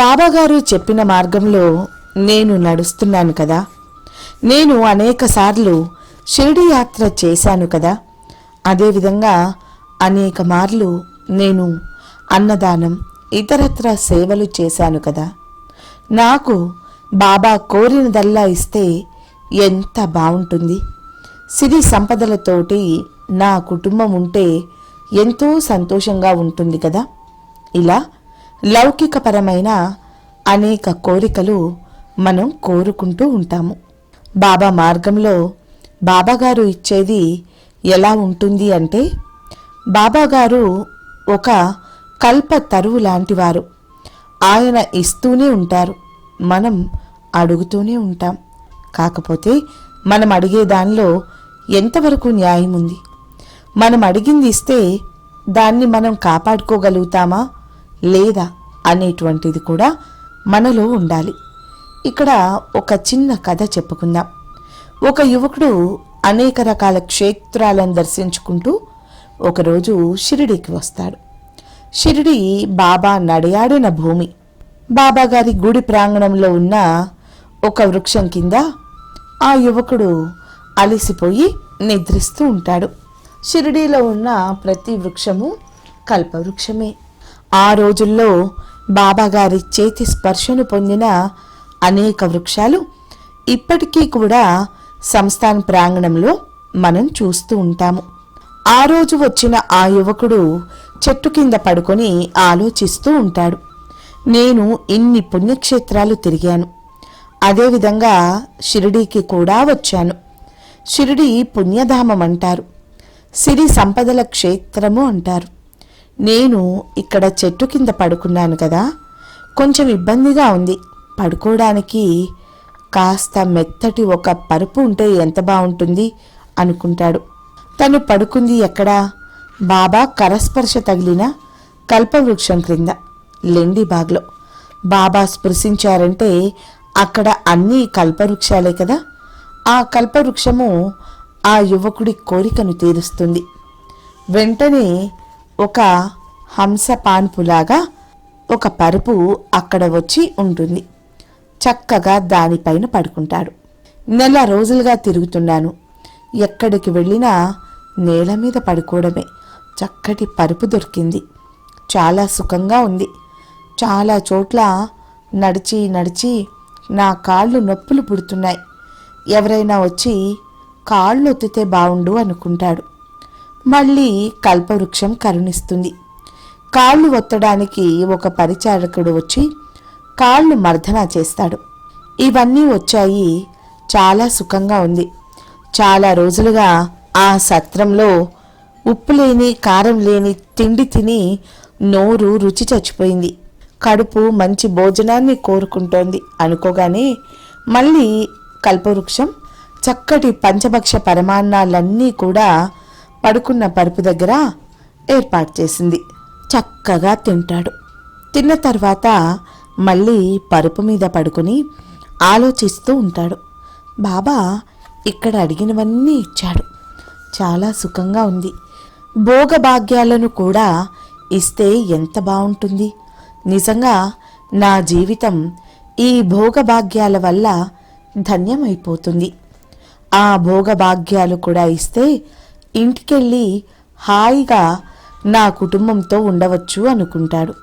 బాబాగారు చెప్పిన మార్గంలో నేను నడుస్తున్నాను కదా. నేను అనేకసార్లు షిరిడి యాత్ర చేశాను కదా. అదేవిధంగా అనేక మార్లు నేను అన్నదానం ఇతరత్ర సేవలు చేశాను కదా. నాకు బాబా కోరినదల్లా ఇస్తే ఎంత బాగుంటుంది సిరి సంపదలతోటి నా కుటుంబం ఉంటే ఎంతో సంతోషంగా ఉంటుంది కదా. ఇలా లౌకికపరమైన అనేక కోరికలు మనం కోరుకుంటూ ఉంటాము. బాబా మార్గంలో బాబాగారు ఇచ్చేది ఎలా ఉంటుంది అంటే బాబాగారు ఒక కల్ప తరువు లాంటివారు ఆయన ఇస్తూనే ఉంటారు. మనం అడుగుతూనే ఉంటాం. కాకపోతే మనం అడిగే దానిలో ఎంతవరకు న్యాయం ఉంది? మనం అడిగింది ఇస్తే దాన్ని మనం కాపాడుకోగలుగుతామా? లేదా అనేటువంటిది కూడా మనలో ఉండాలి. ఇక్కడ ఒక చిన్న కథ చెప్పుకుందాం. ఒక యువకుడు అనేక రకాల క్షేత్రాలను దర్శించుకుంటూ ఒకరోజు షిరిడీకి వస్తాడు. షిరిడి బాబా నడయాడిన భూమి. బాబా గారి గుడి ప్రాంగణంలో ఉన్న ఒక వృక్షం కింద ఆ యువకుడు అలసిపోయి నిద్రిస్తూ ఉంటాడు. షిరిడీలో ఉన్న ప్రతి వృక్షము కల్పవృక్షమే. ఆ రోజుల్లో బాబాగారి చేతి స్పర్శను పొందిన అనేక వృక్షాలు ఇప్పటికీ కూడా సంస్థాన్ ప్రాంగణంలో మనం చూస్తూ ఉంటాము. ఆ రోజు వచ్చిన ఆ యువకుడు చెట్టు కింద పడుకొని ఆలోచిస్తూ ఉంటాడు. నేను ఇన్ని పుణ్యక్షేత్రాలు తిరిగాను. అదేవిధంగా షిరిడీకి కూడా వచ్చాను. షిరిడి పుణ్యధామం అంటారు. సిరి సంపదల క్షేత్రము అంటారు. నేను ఇక్కడ చెట్టు కింద పడుకున్నాను కదా కొంచెం ఇబ్బందిగా ఉంది. పడుకోవడానికి కాస్త మెత్తటి ఒక పరుపు ఉంటే ఎంత బాగుంటుంది అనుకుంటాడు. తను పడుకుంది ఎక్కడా? బాబా కరస్పర్శ తగిలిన కల్పవృక్షం క్రింద లెండి బాగ్లో. బాబా స్పృశించారంటే అక్కడ అన్నీ కల్పవృక్షాలే కదా? ఆ కల్పవృక్షము ఆ యువకుడి కోరికను తీరుస్తుంది. వెంటనే ఒక హంస పాన్పులాగా ఒక పరుపు అక్కడ వచ్చి ఉంటుంది. చక్కగా దానిపైన పడుకుంటాడు. నెల రోజులుగా తిరుగుతున్నాను. ఎక్కడికి వెళ్ళినా నేల మీద పడుకోవడమే. చక్కటి పరుపు దొరికింది. చాలా సుఖంగా ఉంది. చాలా చోట్ల నడిచి నడిచి నా కాళ్ళు నొప్పులు పుడుతున్నాయి. ఎవరైనా వచ్చి కాళ్ళు ఒత్తితే బాగుండు అనుకుంటాడు. మళ్ళీ కల్పవృక్షం కరుణిస్తుంది. కాళ్ళు ఒత్తడానికి ఒక పరిచారకుడు వచ్చి కాళ్ళు మర్దన చేస్తాడు. ఇవన్నీ వచ్చాయి. చాలా సుఖంగా ఉంది. చాలా రోజులుగా ఆ సత్రంలో ఉప్పు లేని కారం లేని తిండి తిని నోరు రుచి చచ్చిపోయింది. కడుపు మంచి భోజనాన్ని కోరుకుంటోంది అనుకోగానే మళ్ళీ కల్పవృక్షం చక్కటి పంచభక్ష పరమాన్నాలన్నీ కూడా పడుకున్న పరుపు దగ్గర ఏర్పాటు చేసింది. చక్కగా తింటాడు. తిన్న తర్వాత మళ్ళీ పరుపు మీద పడుకుని ఆలోచిస్తూ ఉంటాడు. బాబా ఇక్కడ అడిగినవన్నీ ఇచ్చాడు. చాలా సుఖంగా ఉంది. భోగభాగ్యాలను కూడా ఇస్తే ఎంత బాగుంటుంది. నిజంగా నా జీవితం ఈ భోగభాగ్యాల వల్ల ధన్యమైపోతుంది. ఆ భోగభాగ్యాలు కూడా ఇస్తే ఇంటికెళ్ళి హాయిగా నా కుటుంబంతో ఉండవచ్చు అనుకుంటాడు.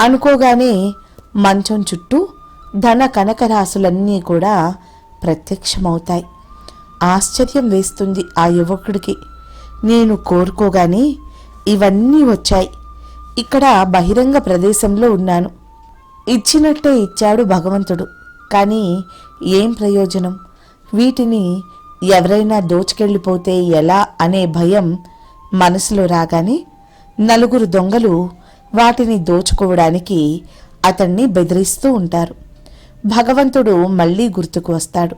అనుకోగానే మంచం చుట్టూ ధన కనకరాశులన్నీ కూడా ప్రత్యక్షమవుతాయి. ఆశ్చర్యం వేస్తుంది ఆ యువకుడికి. నేను కోరుకోగానే ఇవన్నీ వచ్చాయి. ఇక్కడ బహిరంగ ప్రదేశంలో ఉన్నాను. ఇచ్చినట్టే ఇచ్చాడు భగవంతుడు. కానీ ఏం ప్రయోజనం? వీటిని ఎవరైనా దోచుకెళ్ళిపోతే ఎలా అనే భయం మనసులో రాగానే నలుగురు దొంగలు వాటిని దోచుకోవడానికి అతన్ని బెదిరిస్తూ ఉంటారు. భగవంతుడు మళ్ళీ గుర్తుకు వస్తాడు.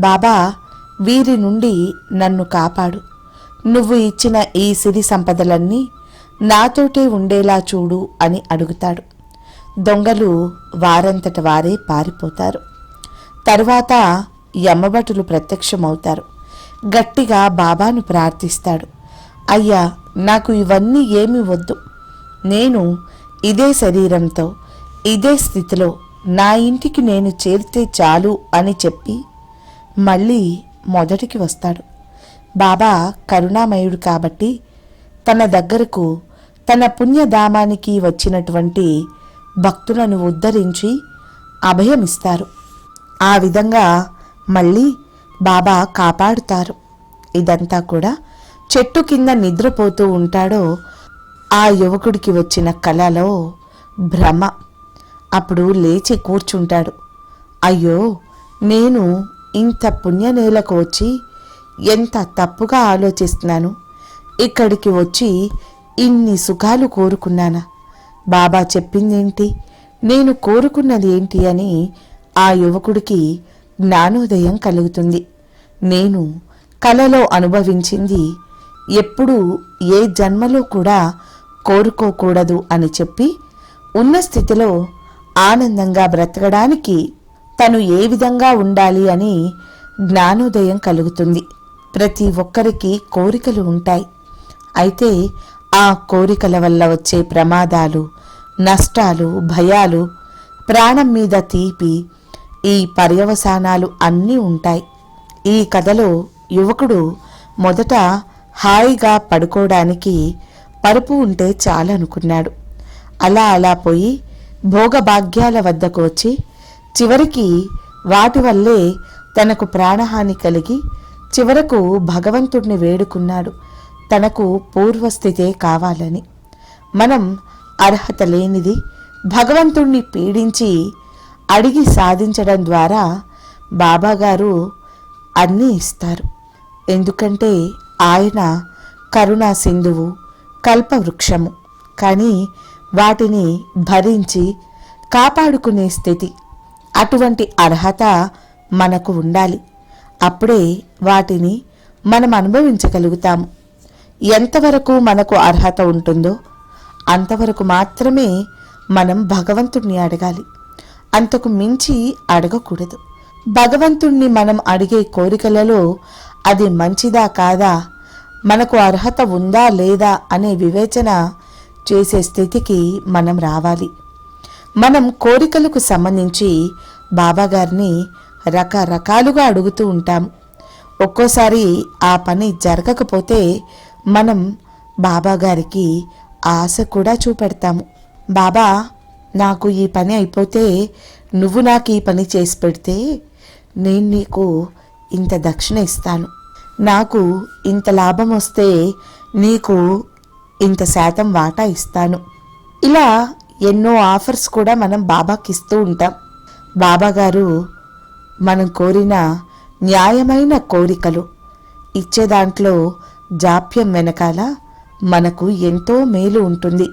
బాబా వీరి నుండి నన్ను కాపాడు. నువ్వు ఇచ్చిన ఈ సిరి సంపదలన్నీ నాతోటే ఉండేలా చూడు అని అడుగుతాడు. దొంగలు వారంతట వారే పారిపోతారు. తరువాత యమ్మభటులు ప్రత్యక్షమవుతారు. గట్టిగా బాబాను ప్రార్థిస్తాడు. అయ్యా నాకు ఇవన్నీ ఏమి వద్దు. నేను ఇదే శరీరంతో ఇదే స్థితిలో నా ఇంటికి నేను చేరితే చాలు అని చెప్పి మళ్ళీ మొదటికి వస్తాడు. బాబా కరుణామయుడు కాబట్టి తన దగ్గరకు తన పుణ్యధామానికి వచ్చినటువంటి భక్తులను ఉద్ధరించి అభయమిస్తారు. ఆ విధంగా మళ్ళీ బాబా కాపాడుతారు. ఇదంతా కూడా చెట్టు కింద నిద్రపోతూ ఉంటాడో ఆ యువకుడికి వచ్చిన కలలో భ్రమ. అప్పుడు లేచి కూర్చుంటాడు. అయ్యో నేను ఇంత పుణ్యనేలకు వచ్చి ఎంత తప్పుగా ఆలోచిస్తున్నాను? ఇక్కడికి వచ్చి ఇన్ని సుఖాలు కోరుకున్నానా? బాబా చెప్పిందేంటి? నేను కోరుకున్నది ఏంటి అని ఆ యువకుడికి జ్ఞానోదయం కలుగుతుంది. నేను కలలో అనుభవించింది ఎప్పుడూ ఏ జన్మలో కూడా కోరుకోకూడదు అని చెప్పి ఉన్న స్థితిలో ఆనందంగా బ్రతకడానికి తను ఏ విధంగా ఉండాలి అని జ్ఞానోదయం కలుగుతుంది. ప్రతి ఒక్కరికి కోరికలు ఉంటాయి. అయితే ఆ కోరికల వల్ల వచ్చే ప్రమాదాలు నష్టాలు భయాలు ప్రాణం మీద తీపి ఈ పర్యవసానాలు అన్నీ ఉంటాయి. ఈ కథలో యువకుడు మొదట హాయిగా పడుకోవడానికి పరుపు ఉంటే చాలనుకున్నాడు అలా అలా పోయి భోగభాగ్యాల వద్దకు వచ్చి చివరికి వాటి వల్లే తనకు ప్రాణహాని కలిగి చివరకు భగవంతుడిని వేడుకున్నాడు. తనకు పూర్వస్థితే కావాలని. మనం అర్హత లేనిది భగవంతుణ్ణి పీడించి అడిగి సాధించడం ద్వారా బాబాగారు అన్నీ ఇస్తారు. ఎందుకంటే ఆయన కరుణా సింధువు కల్పవృక్షము. కానీ వాటిని భరించి కాపాడుకునే స్థితి అటువంటి అర్హత మనకు ఉండాలి. అప్పుడే వాటిని మనం అనుభవించగలుగుతాము. ఎంతవరకు మనకు అర్హత ఉంటుందో అంతవరకు మాత్రమే మనం భగవంతుణ్ణి అడగాలి. అంతకు మించి అడగకూడదు. భగవంతుణ్ణి మనం అడిగే కోరికలలో అది మంచిదా కాదా? మనకు అర్హత ఉందా లేదా అనే వివేచన చేసే స్థితికి మనం రావాలి. మనం కోరికలకు సంబంధించి బాబాగారిని రకరకాలుగా అడుగుతూ ఉంటాం. ఒక్కోసారి ఆ పని జరగకపోతే మనం బాబాగారికి ఆశ కూడా చూపెడతాము. బాబా నాకు ఈ పని అయిపోతే నువ్వు నాకు ఈ పని చేసి పెడితే నేను నీకు ఇంత దక్షిణ ఇస్తాను. నాకు ఇంత లాభం వస్తే నీకు ఇంత శాతం వాటా ఇస్తాను. ఇలా ఎన్నో ఆఫర్స్ కూడా మనం బాబాకి ఇస్తూ ఉంటాం. బాబా గారు మనం కోరిన న్యాయమైన కోరికలు ఇచ్చే దాంట్లో జాప్యం వెనకాల మనకు ఎంతో మేలు ఉంటుంది.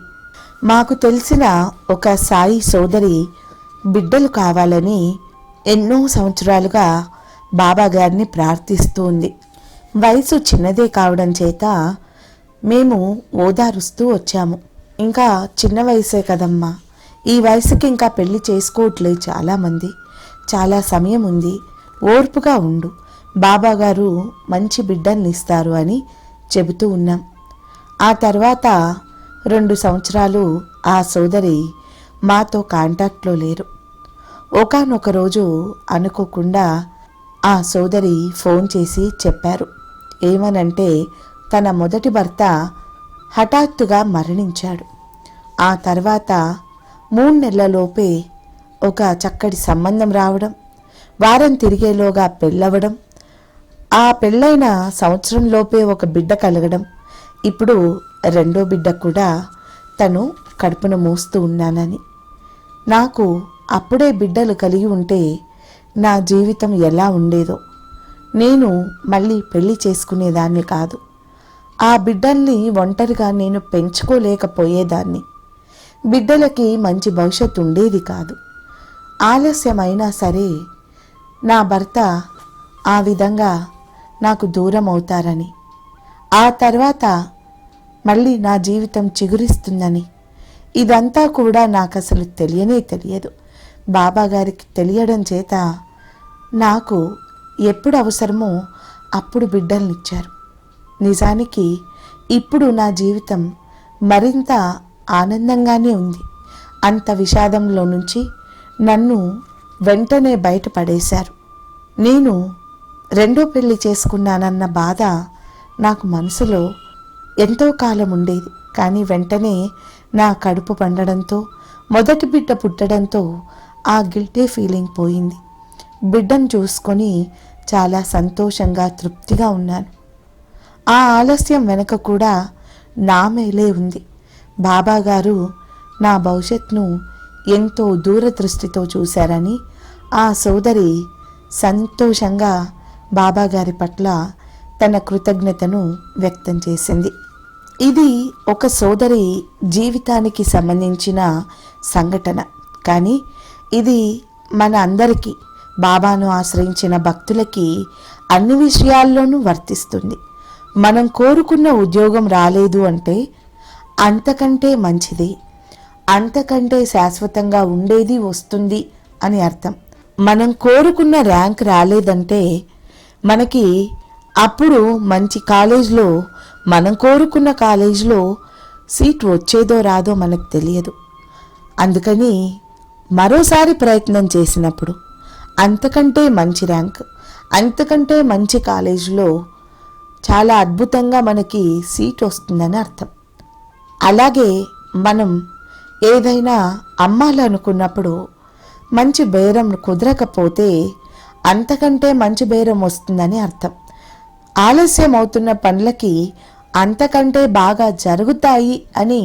మాకు తెలిసిన ఒక సాయి సోదరి బిడ్డలు కావాలని ఎన్నో సంవత్సరాలుగా బాబాగారిని ప్రార్థిస్తుంది. ప్రార్థిస్తూ ఉంది వయసు చిన్నదే కావడం చేత మేము ఓదారుస్తూ వచ్చాము. ఇంకా చిన్న వయసే కదమ్మా. ఈ వయసుకి ఇంకా పెళ్ళి చేసుకోవట్లేదు చాలామంది. చాలా సమయం ఉంది. ఓర్పుగా ఉండు. బాబాగారు మంచి బిడ్డల్ని ఇస్తారు అని చెబుతూ ఉన్నాం. ఆ తర్వాత రెండు సంవత్సరాలు ఆ సోదరి మాతో కాంటాక్ట్లో లేరు. ఒకనొక రోజు అనుకోకుండా ఆ సోదరి ఫోన్ చేసి చెప్పారు. ఏమనంటే తన మొదటి భర్త హఠాత్తుగా మరణించాడు. ఆ తర్వాత మూడు నెలలలోపే ఒక చక్కటి సంబంధం రావడం వారం తిరిగేలోగా పెళ్ళవడం ఆ పెళ్ళైన సంవత్సరంలోపే ఒక బిడ్డ కలగడం ఇప్పుడు రెండో బిడ్డ కూడా తను కడుపున మోస్తూ ఉన్నానని. నాకు అప్పుడే బిడ్డలు కలిగి ఉంటే నా జీవితం ఎలా ఉండేదో. నేను మళ్ళీ పెళ్ళి చేసుకునేదాన్ని కాదు. ఆ బిడ్డల్ని ఒంటరిగా నేను పెంచుకోలేకపోయేదాన్ని. బిడ్డలకి మంచి భవిష్యత్తు ఉండేది కాదు. ఆలస్యమైనా సరే నా భర్త ఆ విధంగా నాకు దూరం అవుతారని ఆ తర్వాత మళ్ళీ నా జీవితం చిగురిస్తుందని. ఇదంతా కూడా నాకు అసలు తెలియనే తెలియదు. బాబాగారికి తెలియడం చేత నాకు ఎప్పుడు అవసరమో అప్పుడు బిడ్డల్నిచ్చారు. నిజానికి ఇప్పుడు నా జీవితం మరింత ఆనందంగానే ఉంది. అంత విషాదంలో నుంచి నన్ను వెంటనే బయటపడేశారు. నేను రెండో పెళ్ళి చేసుకున్నానన్న బాధ నాకు మనసులో ఎంతో కాలం ఉండేది. కానీ వెంటనే నా కడుపు పండడంతో మొదటి బిడ్డ పుట్టడంతో ఆ గిల్టీ ఫీలింగ్ పోయింది. బిడ్డను చూసుకొని చాలా సంతోషంగా తృప్తిగా ఉన్నాను. ఆ ఆలస్యం వెనుక కూడా నా మేలే ఉంది. బాబాగారు నా భవిష్యత్ను ఎంతో దూరదృష్టితో చూశారని ఆ సోదరి సంతోషంగా బాబాగారి పట్ల తన కృతజ్ఞతను వ్యక్తం చేసింది. ఇది ఒక సోదరి జీవితానికి సంబంధించిన సంఘటన. కానీ ఇది మన అందరికీ బాబాను ఆశ్రయించిన భక్తులకి అన్ని విషయాల్లోనూ వర్తిస్తుంది. మనం కోరుకున్న ఉద్యోగం రాలేదు అంటే అంతకంటే మంచిది. అంతకంటే శాశ్వతంగా ఉండేది వస్తుంది అని అర్థం. మనం కోరుకున్న ర్యాంక్ రాలేదంటే మనకి అప్పుడు మంచి కాలేజ్లో మనం కోరుకున్న కాలేజ్లో సీట్ వచ్చేదో రాదో మనకు తెలియదు. అందుకని మరోసారి ప్రయత్నం చేసినప్పుడు అంతకంటే మంచి ర్యాంక్ అంతకంటే మంచి కాలేజీలో చాలా అద్భుతంగా మనకి సీట్ వస్తుందని అర్థం. అలాగే మనం ఏదైనా అమ్మాలనుకున్నప్పుడు మంచి బేరం కుదరకపోతే అంతకంటే మంచి బేరం వస్తుందని అర్థం. ఆలస్యం అవుతున్న పనులకి అంతకంటే బాగా జరుగుతాయి అని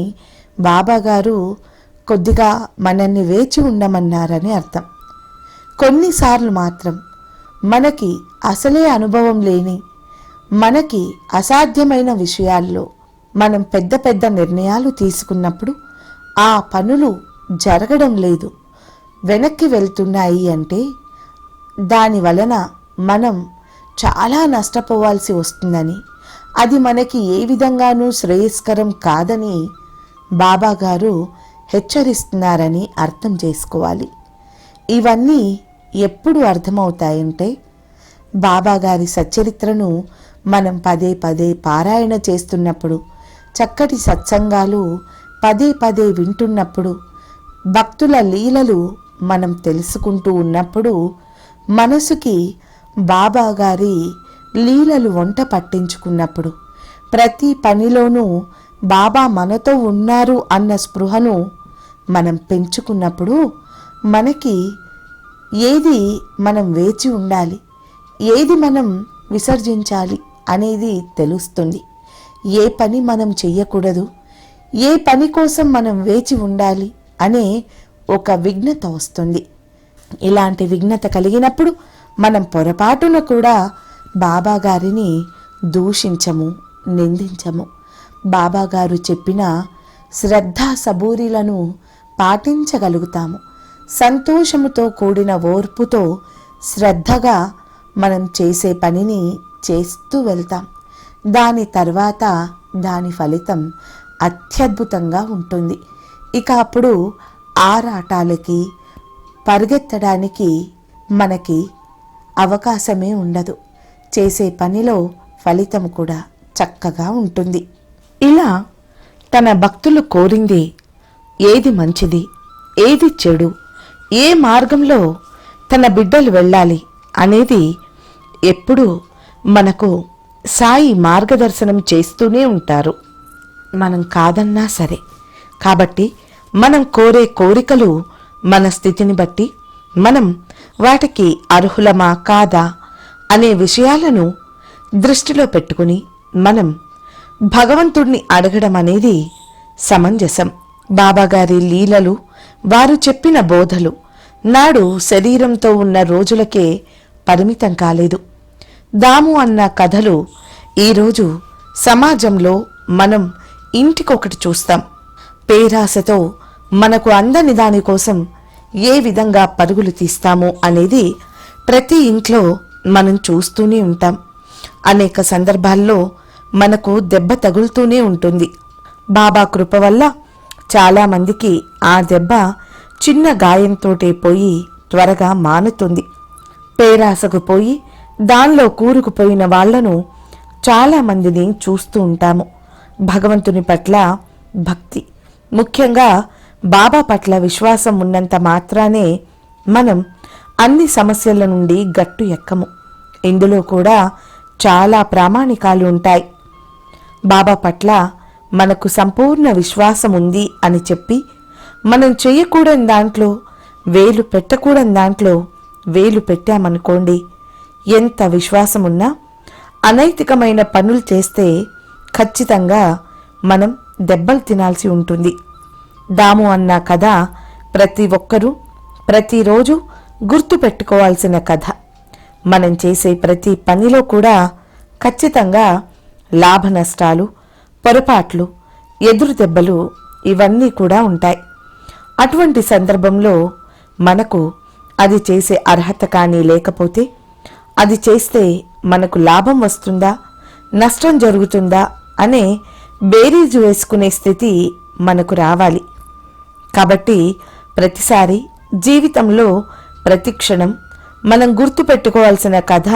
బాబాగారు కొద్దిగా మనల్ని వేచి ఉండమన్నారని అర్థం. కొన్నిసార్లు మాత్రం మనకి అసలే అనుభవం లేని మనకి అసాధ్యమైన విషయాల్లో మనం పెద్ద పెద్ద నిర్ణయాలు తీసుకున్నప్పుడు ఆ పనులు జరగడం లేదు వెనక్కి వెళ్తున్నాయి అంటే దాని వలన మనం చాలా నష్టపోవాల్సి వస్తుందని అది మనకి ఏ విధంగానూ శ్రేయస్కరం కాదని బాబాగారు హెచ్చరిస్తున్నారని అర్థం చేసుకోవాలి. ఇవన్నీ ఎప్పుడు అర్థమవుతాయంటే బాబాగారి సచ్చరిత్రను మనం పదే పదే పారాయణ చేస్తున్నప్పుడు చక్కటి సత్సంగాలు పదే పదే వింటున్నప్పుడు భక్తుల లీలలు మనం తెలుసుకుంటూ ఉన్నప్పుడు మనసుకి బాబాగారి లీలలు వంట పట్టించుకున్నప్పుడు ప్రతి పనిలోనూ బాబా మనతో ఉన్నారు అన్న స్పృహను మనం పెంచుకున్నప్పుడు మనకి ఏది మనం వేచి ఉండాలి ఏది మనం విసర్జించాలి అనేది తెలుస్తుంది. ఏ పని మనం చెయ్యకూడదు ఏ పని కోసం మనం వేచి ఉండాలి అనే ఒక విఘ్నత వస్తుంది. ఇలాంటి విఘ్నత కలిగినప్పుడు మనం పొరపాటున కూడా బాబాగారిని దూషించము నిందించము. బాబాగారు చెప్పిన శ్రద్ధా సబూరిలను పాటించగలుగుతాము. సంతోషముతో కూడిన ఓర్పుతో శ్రద్ధగా మనం చేసే పనిని చేస్తూ వెళ్తాం. దాని తర్వాత దాని ఫలితం అత్యద్భుతంగా ఉంటుంది. ఇక అప్పుడు ఆరాటాలకి పరిగెత్తడానికి మనకి అవకాశమే ఉండదు. చేసే పనిలో ఫలితం కూడా చక్కగా ఉంటుంది. ఇలా తన భక్తులు కోరింది ఏది మంచిది ఏది చెడు ఏ మార్గంలో తన బిడ్డలు వెళ్ళాలి అనేది ఎప్పుడూ మనకు సాయి మార్గదర్శనం చేస్తూనే ఉంటారు. మనం కాదన్నా సరే. కాబట్టి మనం కోరే కోరికలు మన స్థితిని బట్టి మనం వాటికి అర్హులమా కాదా అనే విషయాలను దృష్టిలో పెట్టుకుని మనం భగవంతుణ్ణి అడగడం అనేది సమంజసం. బాబాగారి లీలలు వారు చెప్పిన బోధలు నాడు శరీరంతో ఉన్న రోజులకే పరిమితం కాలేదు. దాము అన్న కథలు ఈరోజు సమాజంలో మనం ఇంటికొకటి చూస్తాం. పేరాశతో మనకు అందని దానికోసం ఏ విధంగా పరుగులు తీస్తాము అనేది ప్రతి ఇంట్లో మనం చూస్తూనే ఉంటాం. అనేక సందర్భాల్లో మనకు దెబ్బ తగులుతూనే ఉంటుంది. బాబా కృప వల్ల చాలామందికి ఆ దెబ్బ చిన్న గాయంతోటే పోయి త్వరగా మానుతుంది. పేరాసకు పోయి దానిలో కూరుకుపోయిన వాళ్ళను చాలామందిని చూస్తూ ఉంటాము. భగవంతుని పట్ల భక్తి. ముఖ్యంగా బాబా పట్ల విశ్వాసం ఉన్నంత మాత్రానే మనం అన్ని సమస్యల నుండి గట్టు ఎక్కము. ఇందులో కూడా చాలా ప్రామాణికాలు ఉంటాయి. బాబా పట్ల మనకు సంపూర్ణ విశ్వాసం ఉంది అని చెప్పి మనం చేయకూడని దాంట్లో వేలు పెట్టకూడని దాంట్లో వేలు పెట్టామనుకోండి ఎంత విశ్వాసం ఉన్నా అనైతికమైన పనులు చేస్తే ఖచ్చితంగా మనం దెబ్బలు తినాల్సి ఉంటుంది. దాము అన్న కథ ప్రతి ఒక్కరూ ప్రతిరోజు గుర్తు పెట్టుకోవాల్సిన కథ. మనం చేసే ప్రతి పనిలో కూడా ఖచ్చితంగా లాభ నష్టాలు పొరపాట్లు ఎదురు దెబ్బలు ఇవన్నీ కూడా ఉంటాయి. అటువంటి సందర్భంలో మనకు అది చేసే అర్హత కానీ లేకపోతే అది చేస్తే మనకు లాభం వస్తుందా నష్టం జరుగుతుందా అనే బేరీజు వేసుకునే స్థితి మనకు రావాలి. కాబట్టి ప్రతిసారి జీవితంలో ప్రతిక్షణం మనం గుర్తుపెట్టుకోవాల్సిన కథ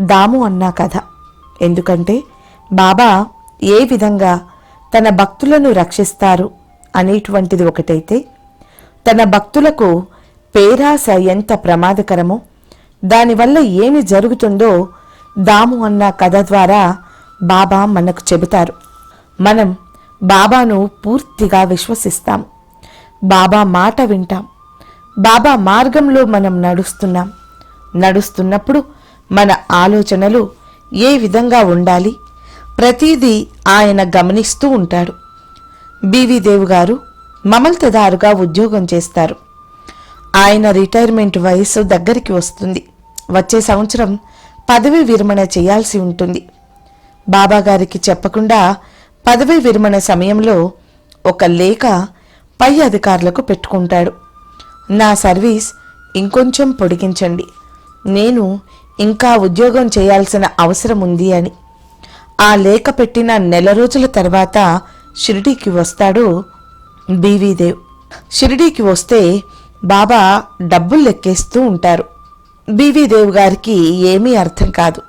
దాము అన్న కథ. ఎందుకంటే బాబా ఏ విధంగా తన భక్తులను రక్షిస్తారు అనేటువంటిది ఒకటైతే తన భక్తులకు పేరాస ఎంత ప్రమాదకరమో దానివల్ల ఏమి జరుగుతుందో దాము అన్న కథ ద్వారా బాబా మనకు చెబుతారు. మనం బాబాను పూర్తిగా విశ్వసిస్తాం బాబా మాట వింటాం. బాబా మార్గంలో మనం నడుస్తున్నాం. నడుస్తున్నప్పుడు మన ఆలోచనలు ఏ విధంగా ఉండాలి? ప్రతిదీ ఆయన గమనిస్తూ ఉంటాడు. బీవీదేవ్ గారు మమల్తదారుగా ఉద్యోగం చేస్తారు. ఆయన రిటైర్మెంట్ వయస్సు దగ్గరికి వస్తుంది. వచ్చే సంవత్సరం పదవి విరమణ చేయాల్సి ఉంటుంది. బాబా గారికి చెప్పకుండా పదవి విరమణ సమయంలో ఒక లేఖ పై అధికారులకు పెట్టుకుంటాడు. నా సర్వీస్ ఇంకొంచెం పొడిగించండి. నేను ఇంకా ఉద్యోగం చేయాల్సిన అవసరం ఉంది అని. ఆ లేఖ పెట్టిన నెల రోజుల తర్వాత షిరిడీకి వస్తాడు బీవీదేవ్. షిరిడీకి వస్తే బాబా డబ్బులు లెక్కేస్తూ ఉంటారు. బీవీదేవ్ గారికి ఏమీ అర్థం కాదు.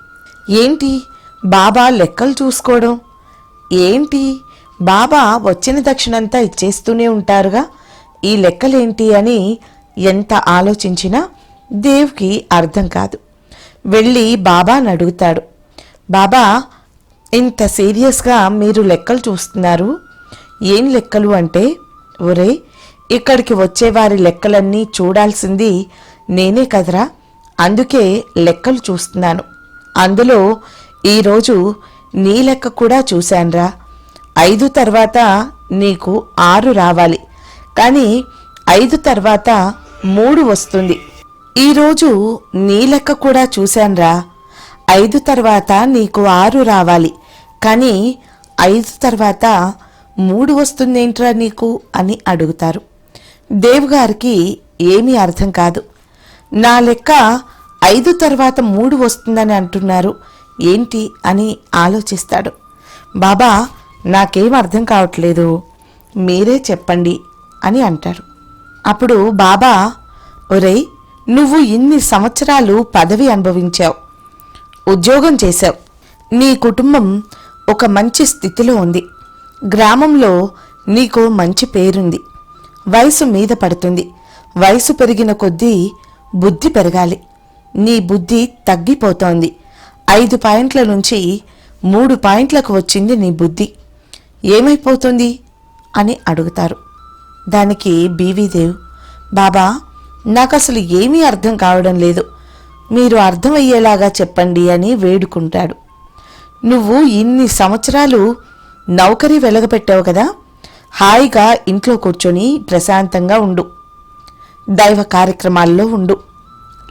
ఏంటి బాబా లెక్కలు చూసుకోవడం? ఏంటి బాబా వచ్చిన దక్షిణంతా ఇచ్చేస్తూనే ఉంటారుగా? ఈ లెక్కలేంటి అని ఎంత ఆలోచించినా దేవ్కి అర్థం కాదు. వెళ్ళి బాబాను అడుగుతాడు. బాబా ఇంత సీరియస్గా మీరు లెక్కలు చూస్తున్నారు. ఏం లెక్కలు అంటే ఒరే ఇక్కడికి వచ్చేవారి లెక్కలన్నీ చూడాల్సింది నేనే కదరా. అందుకే లెక్కలు చూస్తున్నాను. అందులో ఈరోజు నీ లెక్క కూడా చూశాన్రా. ఐదు తర్వాత నీకు ఆరు రావాలి. కానీ ఐదు తర్వాత మూడు వస్తుంది. ఈరోజు నీ లెక్క కూడా చూశాన్రా. ఐదు తర్వాత నీకు ఆరు రావాలి. కానీ ఐదు తర్వాత మూడు వస్తుందేంట్రా నీకు అని అడుగుతారు. దేవ్ గారికి ఏమీ అర్థం కాదు. నా లెక్క ఐదు తర్వాత మూడు వస్తుందని అంటున్నారు. ఏంటి అని ఆలోచిస్తాడు. బాబా నాకేం అర్థం కావట్లేదు. మీరే చెప్పండి. అని అంటారు. అప్పుడు బాబా ఒరేయ్ నువ్వు ఇన్ని సంవత్సరాలు పదవి అనుభవించావు ఉద్యోగం చేశావు. నీ కుటుంబం ఒక మంచి స్థితిలో ఉంది. గ్రామంలో నీకు మంచి పేరుంది. వయసు మీద పడుతుంది. వయసు పెరిగిన కొద్దీ బుద్ధి పెరగాలి. నీ బుద్ధి తగ్గిపోతోంది. ఐదు పాయింట్ల నుంచి మూడు పాయింట్లకు వచ్చింది నీ బుద్ధి. ఏమైపోతుంది? అని అడుగుతారు. దానికి బీవీదేవ్ బాబా నాకు అసలు ఏమీ అర్థం కావడం లేదు. మీరు అర్థమయ్యేలాగా చెప్పండి అని వేడుకుంటాడు. నువ్వు ఇన్ని సంవత్సరాలు నౌకరీ వెలగపెట్టావు కదా హాయిగా ఇంట్లో కూర్చొని ప్రశాంతంగా ఉండు. దైవ కార్యక్రమాల్లో ఉండు.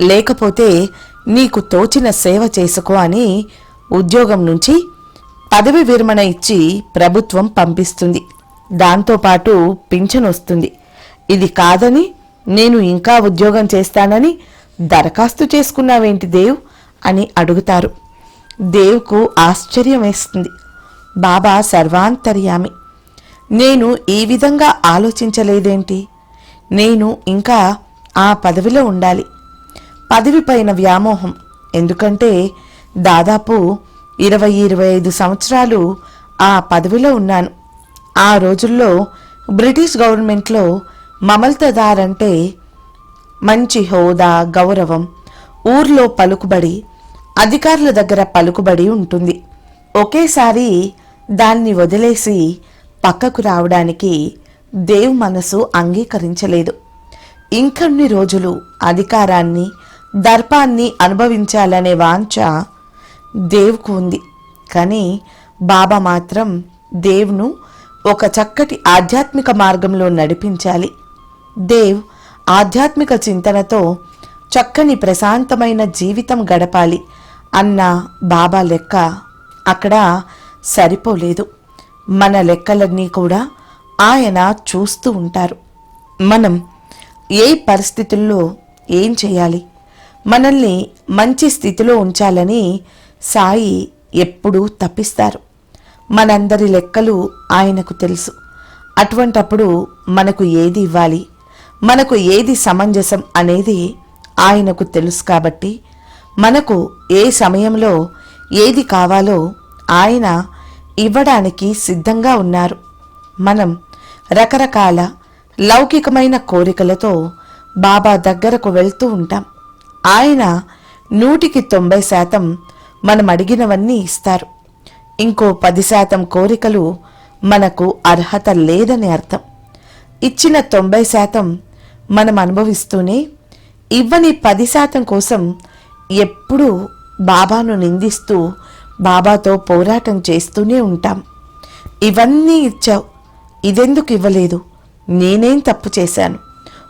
లేకపోతే నీకు తోచిన సేవ చేసుకో అని ఉద్యోగం నుంచి పదవి విరమణ ఇచ్చి ప్రభుత్వం పంపిస్తుంది. దాంతోపాటు పింఛన్ వస్తుంది. ఇది కాదని నేను ఇంకా ఉద్యోగం చేస్తానని దరఖాస్తు చేసుకున్నావేంటి దేవ్? అని అడుగుతారు. దేవ్కు ఆశ్చర్యం వేస్తుంది. బాబా సర్వాంతర్యామి. నేను ఈ విధంగా ఆలోచించలేదేంటి? నేను ఇంకా ఆ పదవిలో ఉండాలి. పదవి పైన వ్యామోహం. ఎందుకంటే దాదాపు ఇరవై ఇరవై ఐదు సంవత్సరాలు ఆ పదవిలో ఉన్నాను. ఆ రోజుల్లో బ్రిటిష్ గవర్నమెంట్లో మమల్తదార్ అంటే మంచి హోదా గౌరవం ఊర్లో పలుకుబడి అధికారుల దగ్గర పలుకుబడి ఉంటుంది. ఒకేసారి దాన్ని వదిలేసి పక్కకు రావడానికి దేవ్ మనసు అంగీకరించలేదు. ఇంకొన్ని రోజులు అధికారాన్ని దర్పాన్ని అనుభవించాలనే వాంఛ దేవుకు ఉంది. కానీ బాబా మాత్రం దేవును ఒక చక్కటి ఆధ్యాత్మిక మార్గంలో నడిపించాలి. దేవ్ ఆధ్యాత్మిక చింతనతో చక్కని ప్రశాంతమైన జీవితం గడపాలి అన్న బాబా లెక్క అక్కడ సరిపోలేదు. మన లెక్కలన్నీ కూడా ఆయన చూస్తూ ఉంటారు. మనం ఏ పరిస్థితుల్లో ఏం చేయాలి? మనల్ని మంచి స్థితిలో ఉంచాలని సాయి ఎప్పుడూ తప్పిస్తారు. మనందరి లెక్కలు ఆయనకు తెలుసు. అటువంటప్పుడు మనకు ఏది ఇవ్వాలి? మనకు ఏది సమంజసం అనేది ఆయనకు తెలుసు కాబట్టి మనకు ఏ సమయంలో ఏది కావాలో ఆయన ఇవ్వడానికి సిద్ధంగా ఉన్నారు. మనం రకరకాల లౌకికమైన కోరికలతో బాబా దగ్గరకు వెళ్తూ ఉంటాం. ఆయన నూటికి తొంభై శాతం మనం అడిగినవన్నీ ఇస్తారు. ఇంకో పది శాతం కోరికలు మనకు అర్హత లేదని అర్థం. ఇచ్చిన తొంభై శాతం మనం అనుభవిస్తూనే ఇవ్వని పది శాతం కోసం ఎప్పుడూ బాబాను నిందిస్తూ బాబాతో పోరాటం చేస్తూనే ఉంటాం. ఇవన్నీ ఇచ్చావు ఇదెందుకు ఇవ్వలేదు? నేనేం తప్పు చేశాను?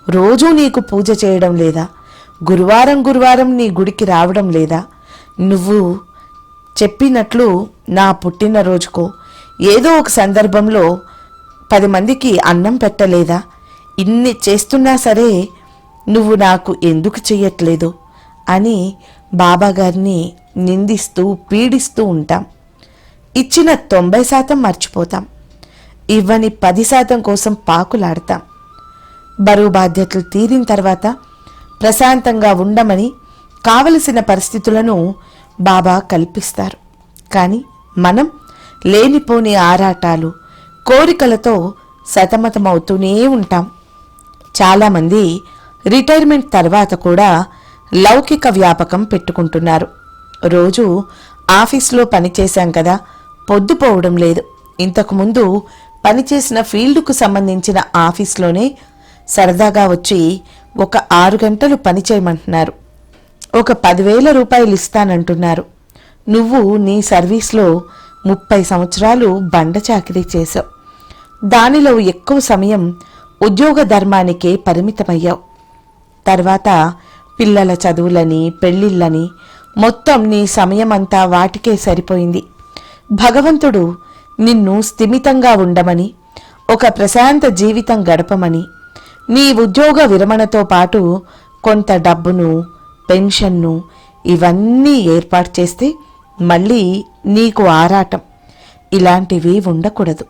రోజూ నీకు పూజ చేయడం లేదా? గురువారం గురువారం నీ గుడికి రావడం లేదా? నువ్వు చెప్పినట్లు నా పుట్టినరోజుకో? ఏదో ఒక సందర్భంలో పది మందికి అన్నం పెట్టలేదా? ఇన్ని చేస్తున్నా సరే నువ్వు నాకు ఎందుకు చెయ్యట్లేదు? అని బాబాగారిని నిందిస్తూ పీడిస్తూ ఉంటాం. ఇచ్చిన తొంభై శాతం మర్చిపోతాం. ఇవ్వని పది శాతం కోసం పాకులాడతాం. బరువు బాధ్యతలు తీరిన తర్వాత ప్రశాంతంగా ఉండమని కావలసిన పరిస్థితులను బాబా కల్పిస్తారు. కానీ మనం లేనిపోని ఆరాటాలు కోరికలతో సతమతమవుతూనే ఉంటాం. చాలామంది రిటైర్మెంట్ తర్వాత కూడా లౌకిక వ్యాపకం పెట్టుకుంటున్నారు. రోజు ఆఫీస్లో పనిచేశాం కదా పొద్దుపోవడం లేదు. ఇంతకుముందు పనిచేసిన ఫీల్డ్కు సంబంధించిన ఆఫీస్లోనే సరదాగా వచ్చి ఒక ఆరు గంటలు పని చేయమంటున్నారు. ఒక పదివేల రూపాయలు ఇస్తానంటున్నారు. నువ్వు నీ సర్వీస్లో ముప్పై సంవత్సరాలు బండ చాకిరీ చేశావు. దానిలో ఎక్కువ సమయం ఉద్యోగ ధర్మానికే పరిమితమయ్యావు. తర్వాత పిల్లల చదువులని పెళ్ళిళ్ళని మొత్తం నీ సమయమంతా వాటికే సరిపోయింది. భగవంతుడు నిన్ను స్థిమితంగా ఉండమని ఒక ప్రశాంత జీవితం గడపమని నీ ఉద్యోగ విరమణతో పాటు కొంత డబ్బును పెన్షన్ను ఇవన్నీ ఏర్పాటు చేస్తే మళ్ళీ నీకు ఆరాటం. ఇలాంటివి ఉండకూడదు.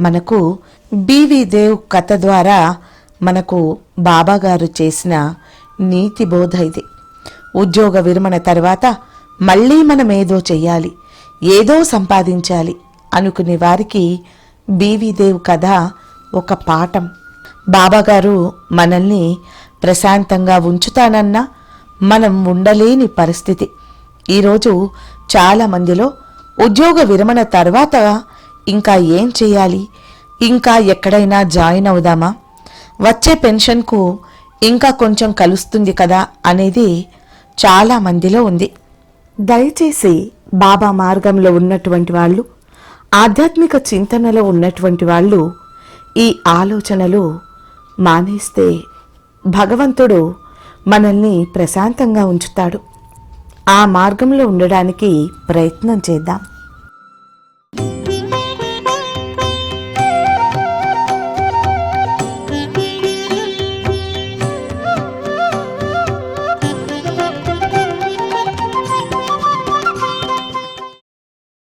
మనకు బీవీ దేవ్ కథ ద్వారా మనకు బాబాగారు చేసిన నీతి బోధ ఇది. ఉద్యోగ విరమణ తర్వాత మళ్ళీ మనం ఏదో చెయ్యాలి ఏదో సంపాదించాలి అనుకునే వారికి బీవీదేవ్ కథ ఒక పాఠం. బాబాగారు మనల్ని ప్రశాంతంగా ఉంచుతానన్నా మనం ఉండలేని పరిస్థితి. ఈరోజు చాలా మందిలో ఉద్యోగ విరమణ తర్వాత ఇంకా ఏం చేయాలి? ఇంకా ఎక్కడైనా జాయిన్ అవుదామా? వచ్చే పెన్షన్కు ఇంకా కొంచెం కలుస్తుంది కదా అనేది చాలా మందిలో ఉంది. దయచేసి బాబా మార్గంలో ఉన్నటువంటి వాళ్ళు ఆధ్యాత్మిక చింతనలో ఉన్నటువంటి వాళ్ళు ఈ ఆలోచనలు మానేస్తే భగవంతుడు మనల్ని ప్రశాంతంగా ఉంచుతాడు. ఆ మార్గంలో ఉండడానికి ప్రయత్నం చేద్దాం.